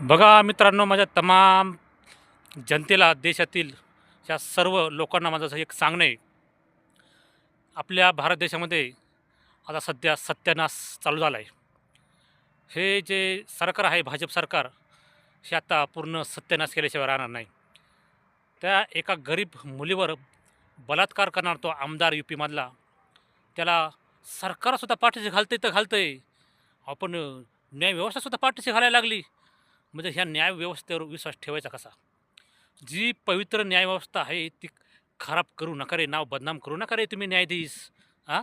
बघा मित्रांनो माझ्या तमाम जनतेला देशातील या सर्व लोकांना माझं असं एक सांगणं आहे. आपल्या भारत देशामध्ये आता सध्या सत्यानाश चालू झाला आहे हे जे सरकार आहे भाजप सरकार हे आता पूर्ण सत्यानाश केल्याशिवाय राहणार नाही. त्या एका गरीब मुलीवर बलात्कार करणार तो आमदार यू पीमधला त्याला सरकारसुद्धा पाठीशी घालते तर घालतंय. आपण न्यायव्यवस्थासुद्धा पाठीशी घालायला लागली. म्हणजे ह्या न्यायव्यवस्थेवर विश्वास ठेवायचा कसा? जी पवित्र न्यायव्यवस्था आहे ती खराब करू नका रे नाव बदनाम करू नका रे तुम्ही न्यायाधीश. हां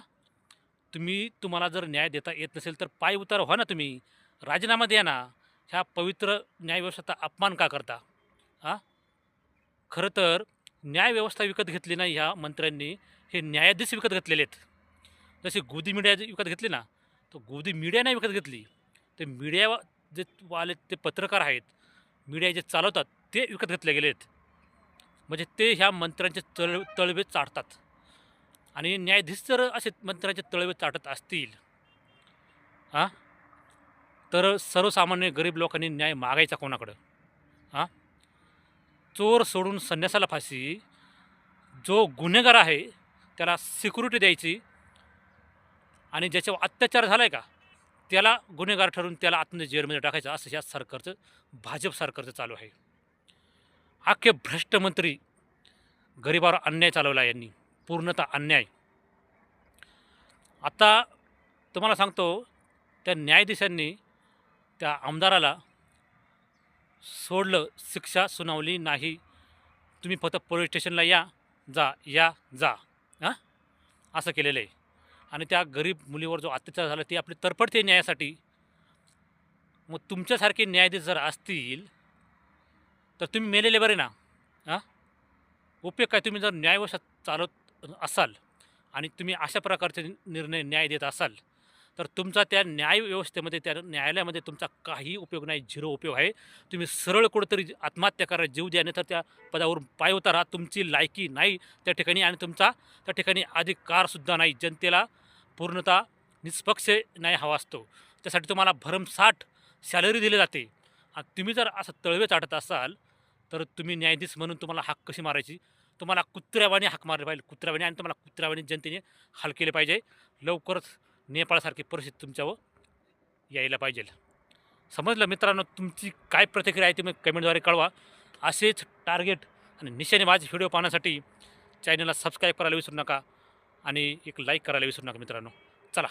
तुम्ही तुम्हाला जर न्याय देता येत नसेल तर पाय उतार व्हा हो ना तुम्ही. राजीनामा द्या ना. ह्या पवित्र न्यायव्यवस्थेचा अपमान का करता? हां खरं तर न्यायव्यवस्था विकत घेतली नाही ह्या मंत्र्यांनी हे न्यायाधीश विकत घेतलेले आहेत. जसे गोदी मीडिया जे विकत घेतली ना तर गोदी मीडिया नाही विकत घेतली. ते मीडिया जे वाले ते पत्रकार आहेत मीडिया जे चालवतात ते विकत घेतले गेले आहेत म्हणजे ते ह्या मंत्र्यांचे तळ तळवे चाटतात. आणि न्यायाधीश जर असे मंत्र्यांचे तळवे चाटत असतील हां तर सर्वसामान्य गरीब लोकांनी न्याय मागायचा कोणाकडं? हां चोर सोडून संन्यासाला फाशी जो गुन्हेगार आहे त्याला सिक्युरिटी द्यायची आणि ज्याच्यावर अत्याचार झाला आहे का? त्याला गुन्हेगार ठरवून त्याला आतमध्ये जेलमध्ये टाकायचं असं या सरकारचं भाजप सरकारचं चालू आहे. अख्खे भ्रष्ट मंत्री गरिबावर अन्याय चालवला यांनी. पूर्णतः अन्याय. आता तुम्हाला सांगतो त्या न्यायाधीशांनी त्या आमदाराला सोडलं शिक्षा सुनावली नाही. तुम्ही फक्त पोलीस स्टेशनला या जा या जा. हां? असं केलेलं आहे. आणि त्या गरीब मुलीवर जो अत्याचार झाला ती आपली तरफडते न्यायासाठी मग तुमच्यासारखे न्यायाधीश जर असतील तर तुम्ही मेलेले बरे ना? हां? उपयोग काय? तुम्ही जर न्यायवशात चालत असाल आणि तुम्ही अशा प्रकारचे निर्णय न्याय देत असाल तर तुमचा त्या न्याय व्यवस्थेमध्ये त्या न्यायालयामध्ये तुमचा काही उपयोग नाही झिरो उपयोग आहे. तुम्ही सरळ कुठंतरी आत्महत्या करा जीव द्या नाही तर त्या पदावरून पाय उतारा. तुमची लायकी नाही त्या ठिकाणी आणि तुमचा त्या ठिकाणी अधिकारसुद्धा नाही. जनतेला पूर्णतः निष्पक्ष न्याय हवा असतो. त्यासाठी तुम्हाला भरमसाठ सॅलरी दिली जाते. आणि तुम्ही जर असं तळवे चाटत असाल तर तुम्ही न्यायाधीश म्हणून तुम्हाला हाक कशी मारायची? तुम्हाला कुत्र्यावाने हाक मारले पाहिजे कुत्र्यावाने आणि तुम्हाला कुत्र्यावाने जनतेने हाल केले पाहिजे. लवकरच नेपाळसारखी परिस्थिती तुमच्यावर यायला पाहिजे. समजलं मित्रांनो तुमची काय प्रतिक्रिया आहे तुम्ही कमेंटद्वारे कळवा. असेच टार्गेट आणि निशाने माझे व्हिडिओ पाहण्यासाठी चॅनलला सबस्क्राईब करायला विसरू नका. आणि एक लाईक करायला विसरू नका मित्रांनो. चला.